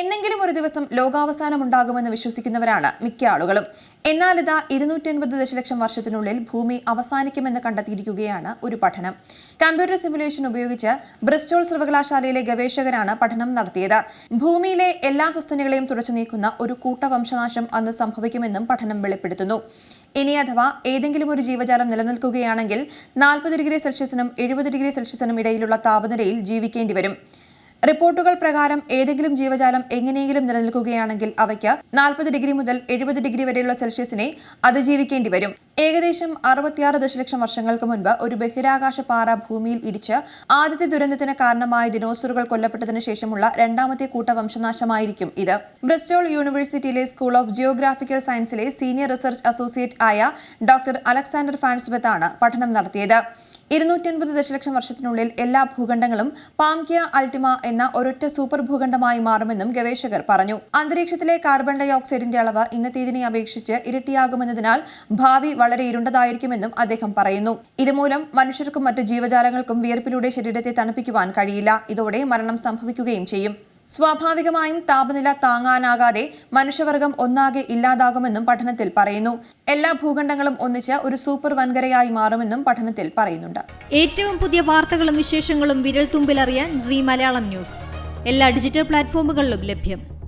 എന്നെങ്കിലും ഒരു ദിവസം ലോകാവസാനം ഉണ്ടാകുമെന്ന് വിശ്വസിക്കുന്നവരാണ് മിക്ക ആളുകളും. എന്നാൽ ഇതാ ഇരുന്നൂറ്റി അൻപത് ദശലക്ഷം വർഷത്തിനുള്ളിൽ ഭൂമി അവസാനിക്കുമെന്ന് കണ്ടെത്തിയിരിക്കുകയാണ് ഒരു പഠനം. കമ്പ്യൂട്ടർ സിമുലേഷൻ ഉപയോഗിച്ച് ബ്രിസ്റ്റോൾ സർവകലാശാലയിലെ ഗവേഷകരാണ് പഠനം നടത്തിയത്. ഭൂമിയിലെ എല്ലാ സസ്തനികളെയും തുടച്ചു നീക്കുന്ന ഒരു കൂട്ട വംശനാശം അന്ന് സംഭവിക്കുമെന്നും പഠനം വെളിപ്പെടുത്തുന്നു. ഇനി അഥവാ ഏതെങ്കിലും ഒരു ജീവജാലം നിലനിൽക്കുകയാണെങ്കിൽ നാൽപ്പത് ഡിഗ്രി സെൽഷ്യസിനും എഴുപത് ഡിഗ്രി സെൽഷ്യസിനും ഇടയിലുള്ള താപനിലയിൽ ജീവിക്കേണ്ടി വരും റിപ്പോർട്ടുകൾ പ്രകാരം ഏതെങ്കിലും ജീവജാലം എങ്ങനെയെങ്കിലും നിലനിൽക്കുകയാണെങ്കിൽ അവയ്ക്ക് നാൽപ്പത് ഡിഗ്രി മുതൽ എഴുപത് ഡിഗ്രി വരെയുള്ള സെൽഷ്യസിനെ അതിജീവിക്കേണ്ടി വരും. ഏകദേശം അറുപത്തിയാറ് ദശലക്ഷം വർഷങ്ങൾക്ക് മുൻപ് ഒരു ബഹിരാകാശ പാറ ഭൂമിയിൽ ഇടിച്ച് ആദ്യത്തെ ദുരന്തത്തിന് കാരണമായ ദിനോസറുകൾ കൊല്ലപ്പെട്ടതിന് ശേഷമുള്ള രണ്ടാമത്തെ കൂട്ട വംശനാശമായിരിക്കും ഇത്. ബ്രിസ്റ്റോൾ യൂണിവേഴ്സിറ്റിയിലെ സ്കൂൾ ഓഫ് ജിയോഗ്രാഫിക്കൽ സയൻസിലെ സീനിയർ റിസർച്ച് അസോസിയേറ്റ് ആയ ഡോക്ടർ അലക്സാണ്ടർ ഫാൻസ്ബത്ത് ആണ് പഠനം നടത്തിയത്. ഇരുന്നൂറ്റി അൻപത് ദശലക്ഷം വർഷത്തിനുള്ളിൽ എല്ലാ ഭൂഖണ്ഡങ്ങളും പാംകിയ അൾട്ടിമ എന്ന ഒരൊറ്റ സൂപ്പർ ഭൂഖണ്ഡമായി മാറുമെന്നും ഗവേഷകർ പറഞ്ഞു. അന്തരീക്ഷത്തിലെ കാർബൺ ഡൈ ഓക്സൈഡിന്റെ അളവ് ഇന്നത്തേതിനെ അപേക്ഷിച്ച് ഇരട്ടിയാകുമെന്നതിനാൽ ഭാവി വളരെ ഇരുണ്ടതായിരിക്കുമെന്നും അദ്ദേഹം പറയുന്നു. ഇതുമൂലം മനുഷ്യർക്കും മറ്റു ജീവജാലങ്ങൾക്കും വിയർപ്പിലൂടെ ശരീരത്തെ തണുപ്പിക്കുവാൻ കഴിയില്ല. ഇതോടെ മരണം സംഭവിക്കുകയും ചെയ്യും. സ്വാഭാവികമായും താപനില താങ്ങാനാകാതെ മനുഷ്യവർഗം ഒന്നാകെ ഇല്ലാതാകുമെന്നും പഠനത്തിൽ പറയുന്നു. എല്ലാ ഭൂഖണ്ഡങ്ങളും ഒന്നിച്ച് ഒരു സൂപ്പർ വൻകരയായി മാറുമെന്നും പഠനത്തിൽ പറയുന്നുണ്ട്. ഏറ്റവും പുതിയ വാർത്തകളും വിശേഷങ്ങളും വിരൽ തുമ്പിലറിയാൻ സി മലയാളം ന്യൂസ്. എല്ലാ ഡിജിറ്റൽ പ്ലാറ്റ്ഫോമുകളിലും ലഭ്യം.